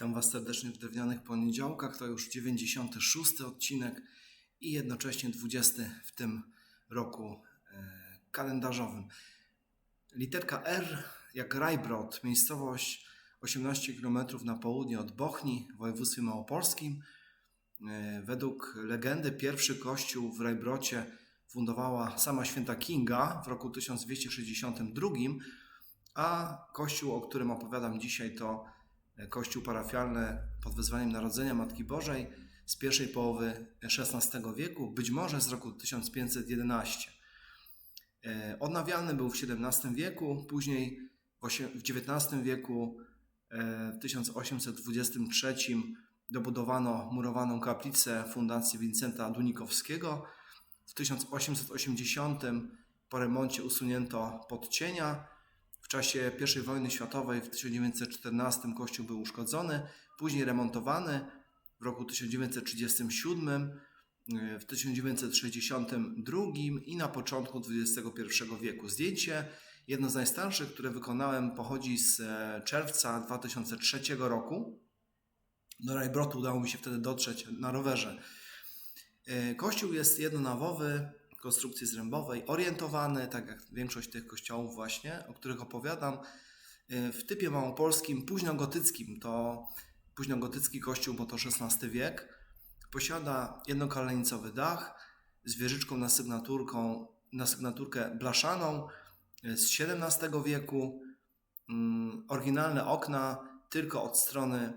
Witam Was serdecznie w Drewnianych Poniedziałkach. To już 96 odcinek i jednocześnie 20 w tym roku e, kalendarzowym. Literka R jak Rajbrod, miejscowość 18 km na południe od Bochni w województwie małopolskim. E, Według legendy pierwszy kościół w Rajbrocie fundowała sama święta Kinga w roku 1262, a kościół, o którym opowiadam dzisiaj, to kościół parafialny pod wezwaniem Narodzenia Matki Bożej z pierwszej połowy XVI wieku, być może z roku 1511. E, Odnawiany był w XVII wieku, później w XIX wieku, e, w 1823 dobudowano murowaną kaplicę Fundacji Wincenta Dunikowskiego. W 1880 po remoncie usunięto podcienia. Czasie I wojny światowej w 1914 kościół był uszkodzony, później remontowany w roku 1937, y, w 1962 i na początku XXI wieku. Zdjęcie, jedno z najstarszych, które wykonałem, pochodzi z e, czerwca 2003 roku. Do Rajbrotu udało mi się wtedy dotrzeć na rowerze. E, Kościół jest jednonawowy, konstrukcji zrębowej, orientowany, tak jak większość tych kościołów właśnie, o których opowiadam, e, w typie małopolskim, późnogotyckim. To późnogotycki kościół, bo to XVI wiek. Posiada jednokalenicowy dach z wieżyczką na, sygnaturką, na sygnaturkę blaszaną e, z XVII wieku. Mm, Oryginalne okna tylko od strony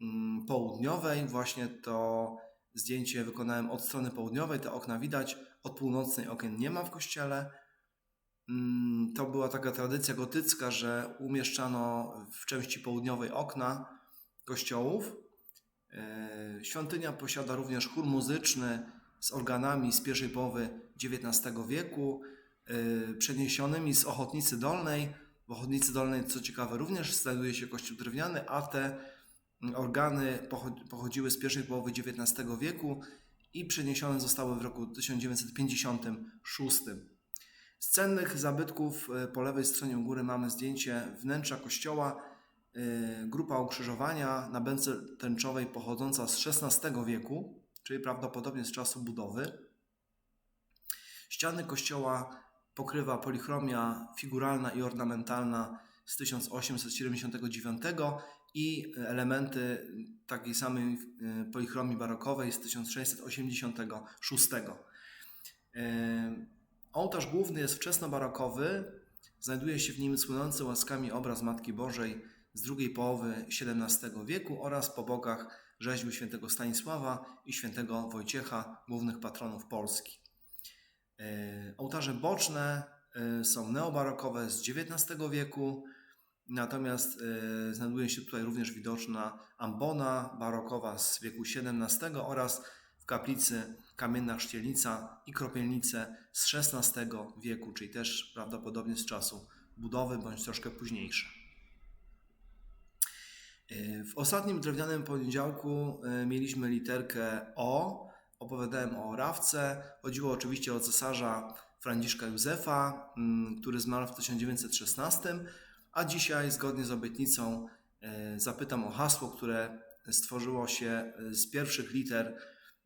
mm, południowej. Właśnie to zdjęcie wykonałem od strony południowej. Te okna widać. Od północnej okien nie ma w kościele. Mm, To była taka tradycja gotycka, że umieszczano w części południowej okna kościołów. E, Świątynia posiada również chór muzyczny z organami z pierwszej połowy XIX wieku, e, przeniesionymi z Ochotnicy Dolnej. W Ochotnicy Dolnej, co ciekawe, również znajduje się kościół drewniany, a te organy pocho- pochodziły z pierwszej połowy XIX wieku i przeniesione zostały w roku 1956. Z cennych zabytków e, po lewej stronie góry mamy zdjęcie wnętrza kościoła, e, grupa ukrzyżowania na bęce tęczowej pochodząca z XVI wieku, czyli prawdopodobnie z czasu budowy. Ściany kościoła pokrywa polichromia figuralna i ornamentalna z 1879 i elementy takiej samej e, polichromii barokowej z 1686. E, Ołtarz główny jest wczesnobarokowy. Znajduje się w nim słynący łaskami obraz Matki Bożej z drugiej połowy XVII wieku oraz po bokach rzeźby świętego Stanisława i świętego Wojciecha, głównych patronów Polski. E, Ołtarze boczne są neobarokowe z XIX wieku, natomiast e, znajduje się tutaj również widoczna ambona barokowa z wieku XVII oraz w kaplicy kamienna chrzcielnica i kropielnice z XVI wieku, czyli też prawdopodobnie z czasu budowy bądź troszkę późniejsze. W ostatnim drewnianym poniedziałku mieliśmy literkę O. Opowiadałem o Rawce. Chodziło oczywiście o cesarza Franciszka Józefa, mm, który zmarł w 1916, a dzisiaj zgodnie z obietnicą e, zapytam o hasło, które stworzyło się e, z pierwszych liter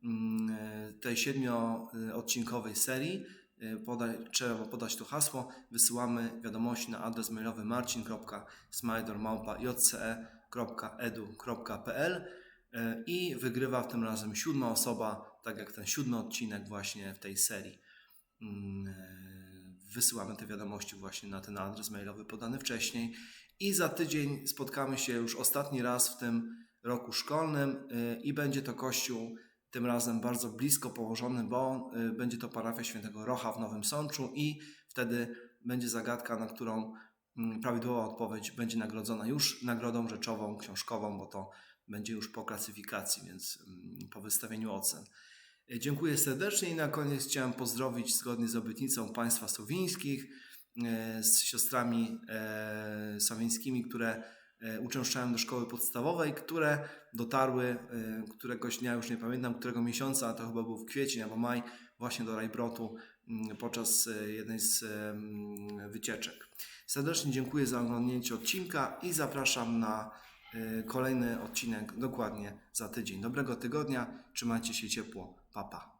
mm, e, tej siedmioodcinkowej serii. Podaj, trzeba podać to hasło. Wysyłamy wiadomości na adres mailowy marcin.smajdor.jce.edu.pl e, i wygrywa w tym razem siódma osoba, tak jak ten siódmy odcinek właśnie w tej serii. Mm, e, Wysyłamy te wiadomości właśnie na ten adres mailowy podany wcześniej i za tydzień spotkamy się już ostatni raz w tym roku szkolnym e, i będzie to kościół tym razem bardzo blisko położony, bo y, będzie to parafia świętego Rocha w Nowym Sączu i wtedy będzie zagadka, na którą mm, prawidłowa odpowiedź będzie nagrodzona już nagrodą rzeczową, książkową, bo to będzie już po klasyfikacji, więc mm, po wystawieniu ocen. Y, Dziękuję serdecznie i na koniec chciałem pozdrowić zgodnie z obietnicą państwa słowińskich y, z siostrami e, słowińskimi, które e, uczęszczałem do szkoły podstawowej, które dotarły e, któregoś dnia, już nie pamiętam którego miesiąca, to chyba był w kwiecień albo maj, właśnie do Rajbrotu mm, podczas e, jednej z em, wycieczek. Serdecznie dziękuję za oglądnięcie odcinka i zapraszam na Kolejny odcinek dokładnie za tydzień. Dobrego tygodnia, trzymajcie się ciepło. 爸爸。